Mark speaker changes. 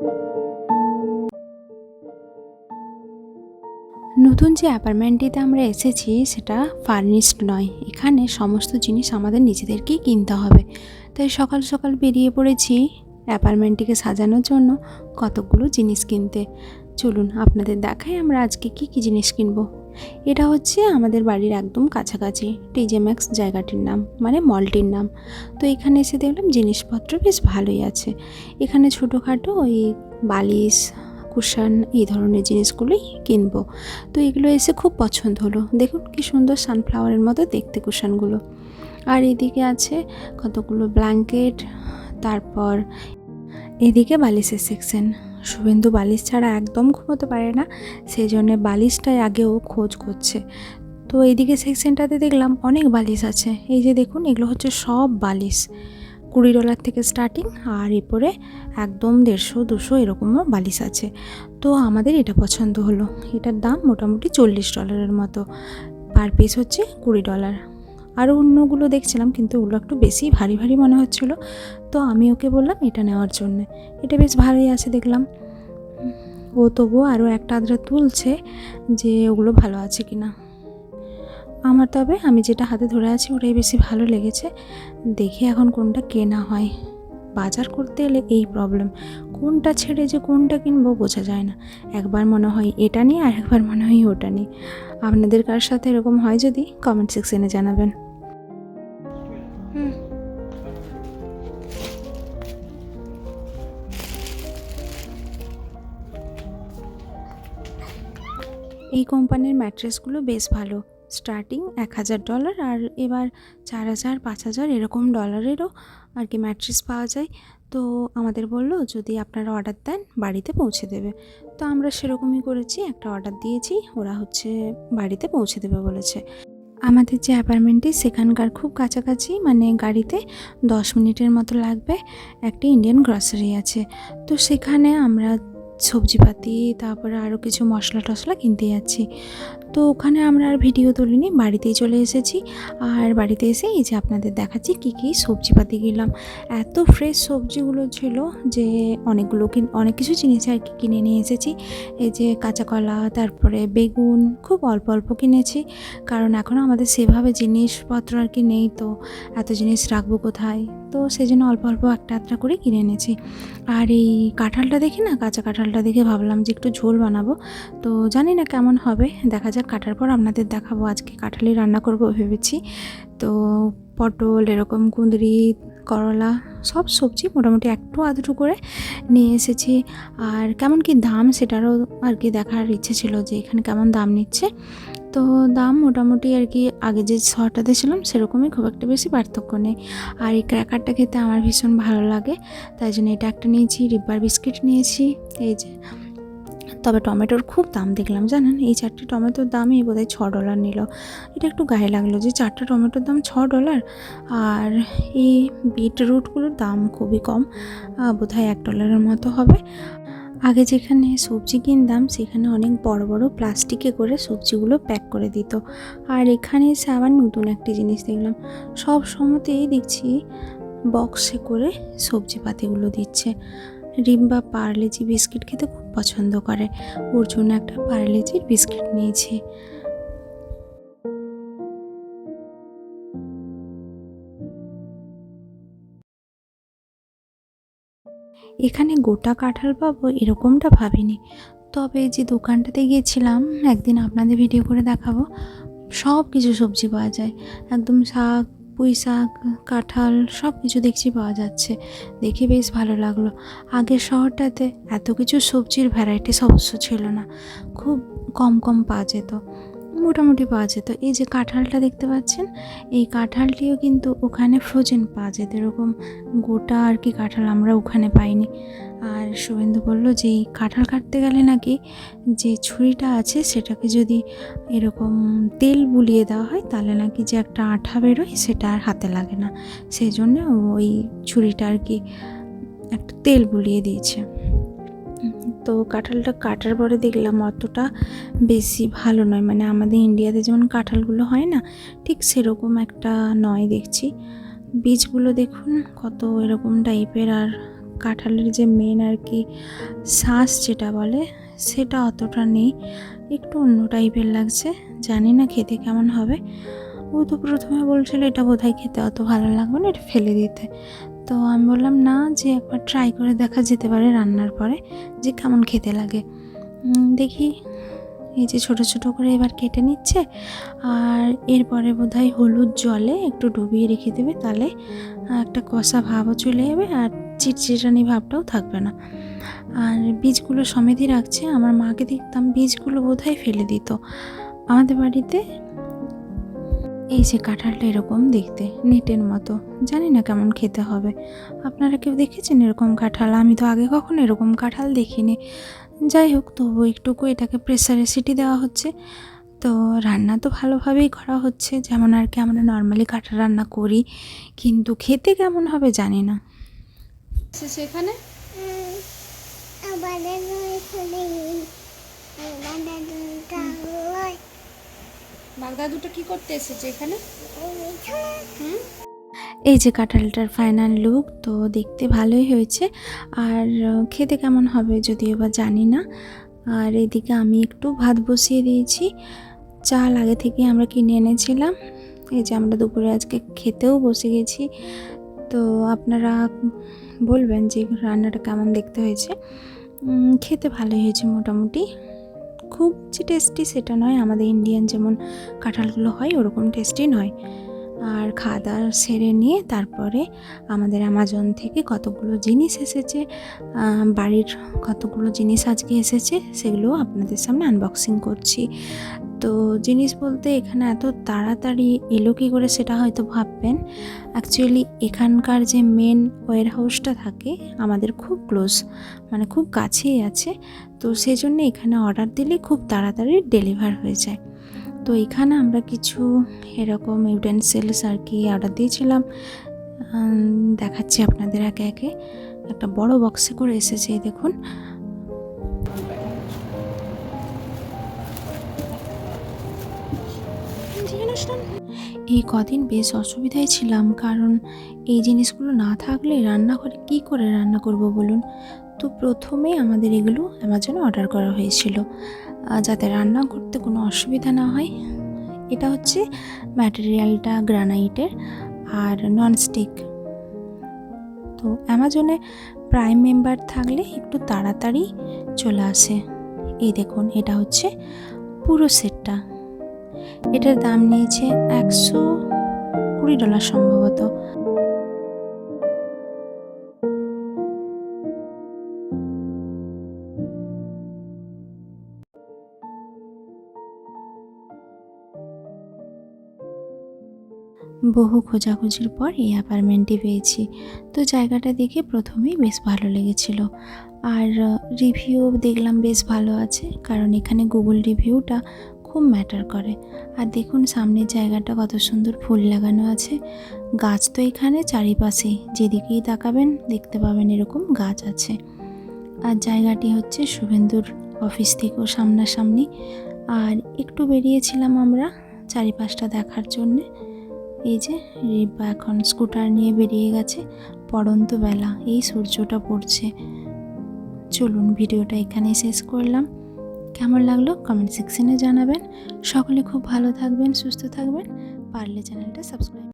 Speaker 1: নতুন যে অ্যাপার্টমেন্টটিতে আমরা এসেছি, সেটা ফার্নিশড নয়। এখানে সমস্ত জিনিস আমাদের নিজেদেরকেই কিনতে হবে। তাই সকাল সকাল বেরিয়ে পড়েছি অ্যাপার্টমেন্টটিকে সাজানোর জন্য কতগুলো জিনিস কিনতে। চলুন, আপনাদের দেখাই আমরা আজকে কি কি জিনিস কিনবো। এটা হচ্ছে আমাদের বাড়ির একদম কাছাকাছি টিজে ম্যাক্স জায়গাটির নাম মানে মলটির নাম। তো এখানে এসে দেখলাম জিনিসপত্র বেশ ভালোই আছে। এখানে ছোটোখাটো ওই বালিশ, কুশান এই ধরনের জিনিসগুলোই কিনবো। তো এগুলো এসে খুব পছন্দ হলো। দেখুন কি সুন্দর সানফ্লাওয়ারের মতো দেখতে কুশানগুলো। আর এদিকে আছে কতগুলো ব্ল্যাঙ্কেট তারপর এদিকে বালিশের সেকশন শুভেন্দু বালিশ ছাড়া একদম ঘুমোতে পারে না সেই জন্যে বালিশটাই আগেও খোঁজ করছে। তো এইদিকে সেকশনটাতে দেখলাম অনেক বালিশ আছে। এই যে দেখুন, এগুলো হচ্ছে সব বালিশ। কুড়ি ডলার থেকে স্টার্টিং, আর এরপরে একদম দেড়শো, দুশো এরকমও বালিশ আছে। তো আমাদের এটা পছন্দ হলো। এটার দাম মোটামুটি চল্লিশ ডলারের মতো। পার পিস হচ্ছে কুড়ি ডলার। আরও অন্যগুলো দেখছিলাম, কিন্তু ওগুলো একটু বেশি ভারী ভারী মনে হচ্ছিল। তো আমি ওকে বললাম, এটা নেওয়ার জন্যে। এটা বেশ ভালোই আছে দেখলাম। ও তবুও আরও একটা আদ্রা তুলছে যে ওগুলো ভালো আছে কি না আমার তবে, আমি যেটা হাতে ধরে আছি, ওটাই বেশি ভালো লেগেছে। দেখি এখন কোনটা কেনা হয়। বাজার করতে এলে এই প্রবলেম কোনটা ছেড়ে যে কোনটা কিনবো বোঝা যায় না। একবার মনে হয় এটা নিয়ে আর একবার মনে হয় ওটা নিয়ে। আপনাদের কার সাথে এরকম হয় যদি কমেন্ট সেকশনে জানাবেন। এই কোম্পানির ম্যাট্রেসগুলো বেশ ভালো। স্টার্টিং এক হাজার ডলার আর এবার চার হাজার, পাঁচ হাজার এরকম ডলারেরও আর কি ম্যাট্রেস পাওয়া যায়। তো আমাদের বলল, যদি আপনারা অর্ডার দেন, বাড়িতে পৌঁছে দেবে। তো আমরা সেরকমই করেছি, একটা অর্ডার দিয়েছি, ওরা হচ্ছে বাড়িতে পৌঁছে দেবে বলেছে। আমাদের যে অ্যাপার্টমেন্টটি সেখানকার খুব কাছাকাছি মানে গাড়িতে দশ মিনিটের মতো লাগবে, একটি ইন্ডিয়ান গ্রসারি আছে। তো সেখানে আমরা সবজিপাতি, তারপরে আরও কিছু মশলা টশলা কিনতে যাচ্ছি। তো ওখানে আমরা আর ভিডিও তুলিনি, বাড়িতেই চলে এসেছি। আর বাড়িতে এসে এই যে আপনাদের দেখাচ্ছি কী কী সবজিপাতি কিনলাম। এত ফ্রেশ সবজিগুলো ছিল যে অনেকগুলো অনেক কিছু জিনিস আর কি কিনে নিয়ে এসেছি। এই যে কাঁচা কলা তারপরে বেগুন, খুব অল্প অল্প কিনেছি। কারণ এখনও আমাদের সেভাবে জিনিসপত্র আর কি নেই তো এত জিনিস রাখব কোথায়? তো সেই জন্য অল্প অল্প একটা একটা করে কিনে এনেছি। আর এই কাঁঠালটা দেখি না, কাঁচা কাঁঠালটা দেখে ভাবলাম যে একটু ঝোল বানাবো। তো জানি না কেমন হবে, দেখা যাক। কাটার পর আপনাদের দেখাবো, আজকে কাঁঠালি রান্না করব ভেবেছি। তো পটল, এরকম কুঁদরি, করলা, সব সবজি মোটামুটি একটু আধটু করে নিয়ে এসেছি। আর কেমন কি দাম সেটারও আর কি দেখার ইচ্ছে ছিল যে এখানে কেমন দাম নিচ্ছে। তো দাম মোটামুটি আর কি আগে যে শহরটাতে ছিলাম সেরকমই খুব একটা বেশি পার্থক্য নেই। আর এই ক্র্যাকারটা খেতে আমার ভীষণ ভালো লাগে, তাই জন্য এটা একটা নিয়েছি রিব্বার বিস্কিট নিয়েছি, এই যে তবে টমেটোর খুব দাম দেখলাম, জানেন? এই চারটে টমেটোর দামই বোধহয় ছ ডলার নিল। এটা একটু গায়ে লাগল যে চারটে টমেটোর দাম ছ ডলার, আর এই বিটরুটগুলোর দাম খুবই কম বোধহয় এক ডলারের মতো হবে। আগে যেখানে সবজি কিনতাম, সেখানে অনেক বড় বড় প্লাস্টিকে করে সবজিগুলো প্যাক করে দিত। আর এখানে এসে আবার নতুন একটি জিনিস দেখলাম, সব সময়তেই দেখছি বক্সে করে সবজিপাতিগুলো দিচ্ছে। রিম্বা পার্লেজি বিস্কিট খেতে খুব পছন্দ করে। ওর জন্য একটা পার্লেজির বিস্কিট নিয়েছি। এখানে গোটা কাঁঠাল পাবো এরকমটা ভাবিনি। তবে যে দোকানটাতে গিয়েছিলাম, একদিন আপনাদের ভিডিও করে দেখাবো। সব কিছু সবজি পাওয়া যায়। একদম শাক পুঁই শাক কাঁঠাল সব কিছু দেখছি পাওয়া যাচ্ছে। দেখে বেশ ভালো লাগল। আগের শহরটাতে এত কিছু সবজির ভ্যারাইটিস অবশ্য ছিল না। খুব কম কম পাওয়া যেত। মোটামুটি পাওয়া যেত। এই যে কাঁঠালটা দেখতে পাচ্ছেন, এই কাঁঠালটিও কিন্তু ওখানে ফ্রোজেন পাওয়া যেত। এরকম গোটা আর কি কাঁঠাল আমরা ওখানে পাইনি। আর শুভেন্দু বলল যে, এই কাঁঠাল কাটতে গেলে নাকি যে ছুরিটা আছে, সেটাকে যদি এরকম তেল বুলিয়ে দেওয়া হয়, তাহলে নাকি যে একটা আঠা বেরোয়, সেটা আর হাতে লাগে না। সেই জন্য ওই ছুরিটা আর কি একটা তেল বুলিয়ে দিয়েছে। তো কাঁঠালটা কাটার পরে দেখলাম অতটা বেশি ভালো নয়। মানে আমাদের ইন্ডিয়াতে যেমন কাঁঠালগুলো হয় না, ঠিক সেরকম একটা নয় দেখছি। বীজগুলো দেখুন কত এরকম টাইপের আর কাঁঠালের যে মেন আর কি শ্বাস যেটা বলে সেটা অতটা নেই। একটু অন্য টাইপের লাগছে, জানি না খেতে কেমন হবে। ও তো প্রথমে বলছিল এটা বোধহয় খেতে অত ভালো লাগবে না, এটা ফেলে দিতে। তো আমি বললাম, না, যে একবার ট্রাই করে দেখা যেতে পারে রান্নার পরে যে কেমন খেতে লাগে। দেখি, এই যে ছোট ছোট করে এবার কেটে নিচ্ছে, আর এরপরে বোধ হয় হলুদ জলে একটু ডুবিয়ে রেখে দেবে, তাহলে একটা কষা ভাবও চলে যাবে আর চিটচিটানি ভাবটাও থাকবে না। আর বীজগুলো সমেতই রাখছে, আমার মাকে দেখতাম বীজগুলো বোধহয় ফেলে দিত। আমাদের বাড়িতে এই যে কাঁঠালটা এরকম দেখতে নেটের মতো। জানি না কেমন খেতে হবে। আপনারা কেউ দেখেছেন এরকম কাঁঠাল? আমি তো আগে কখনো এরকম কাঁঠাল দেখিনি। যাই হোক তবু একটুকু এটাকে প্রেসারে সিটি দেওয়া হচ্ছে। তো রান্না তো ভালোভাবেই করা হচ্ছে। যেমন আর কি আমরা নর্মালি কাঁঠাল রান্না করি কিন্তু খেতে কেমন হবে জানি না।
Speaker 2: সেখানে
Speaker 3: আমাদের এখানে আমাদের দুটা হয়
Speaker 2: বাগদাদুটা কি করতে এসেছে এখানে?
Speaker 1: এই যে কাঁঠালটার ফাইনাল লুক তো দেখতে ভালোই হয়েছে। আর খেতে কেমন হবে যদিও বা জানি না। আর এদিকে আমি একটু ভাত বসিয়ে দিয়েছি। চাল আগে থেকে আমরা কিনে এনেছিলাম। এই যে আমরা দুপুরে আজকে খেতেও বসে গেছি। তো আপনারা বলবেন যে রান্নাটা কেমন দেখতে হয়েছে। খেতে ভালোই হয়েছে মোটামুটি। খুব যে টেস্টি সেটা নয়। আমাদের ইন্ডিয়ান যেমন কাঁঠালগুলো হয়, ওরকম টেস্টি নয়। আর খাওয়া দাওয়া সেরে নিয়ে তারপরে আমাদের অ্যামাজন থেকে কতগুলো জিনিস এসেছে বাড়ির কতগুলো জিনিস আজকে এসেছে, সেগুলো আপনাদের সামনে আনবক্সিং করছি। তো জিনিস বলতে এখানে এত তাড়াতাড়ি এলো কী করে সেটা হয়তো ভাববেন। অ্যাকচুয়ালি এখানকার যে মেন ওয়ার হাউসটা থাকে, আমাদের খুব ক্লোজ মানে খুব কাছেই আছে। তো সেই জন্য এখানে অর্ডার দিলে খুব তাড়াতাড়ি ডেলিভার হয়ে যায়। তো এখানে আমরা কিছু এরকম ইউটেন্সিলস আর কি অর্ডার দিয়েছিলাম। দেখাচ্ছি আপনাদের একে একে। একটা বড় বক্সে করে এসেছে দেখুন। এই কদিন বেশ অসুবিধায় ছিলাম, কারণ এই জিনিসগুলো না থাকলে রান্নাঘরে কি করে রান্না করব বলুন? তো প্রথমেই আমাদের এগুলো অ্যামাজনে অর্ডার করা হয়েছিল যাতে রান্না করতে কোনো অসুবিধা না হয়। এটা হচ্ছে ম্যাটেরিয়ালটা গ্রানাইটের আর ননস্টিক। তো অ্যামাজনে প্রাইম মেম্বার থাকলে একটু তাড়াতাড়ি চলে আসে। এই দেখুন, এটা হচ্ছে পুরো সেটটা। এটার দাম নিয়েছে একশো কুড়ি ডলার সম্ভবত। বহু খোঁজাখুঁজির পর এই অ্যাপার্টমেন্টটি পেয়েছি। তো জায়গাটা দেখে প্রথমেই বেশ ভালো লেগেছিল। আর রিভিউ দেখলাম বেশ ভালো আছে, কারণ এখানে গুগল রিভিউটা খুব ম্যাটার করে। আর দেখুন সামনের জায়গাটা কত সুন্দর ফুল লাগানো আছে। গাছ তো এখানে চারিপাশেই, যেদিকেই তাকাবেন দেখতে পাবেন এরকম গাছ আছে। আর জায়গাটি হচ্ছে শুভেন্দুর অফিস থেকেও সামনাসামনি। আর একটু বেরিয়েছিলাম আমরা চারিপাশটা দেখার জন্যে। এই যে রিবা এখন স্কুটার নিয়ে বেরিয়ে গেছে, পড়ন্ত বেলা, এই সূর্যটা পড়ছে। চলুন ভিডিওটা এখানেই শেষ করলাম। কেমন লাগল কমেন্ট সেকশনে জানাবেন। সকলে খুব ভালো থাকবেন সুস্থ থাকবেন। পারলে চ্যানেলটা সাবস্ক্রাইব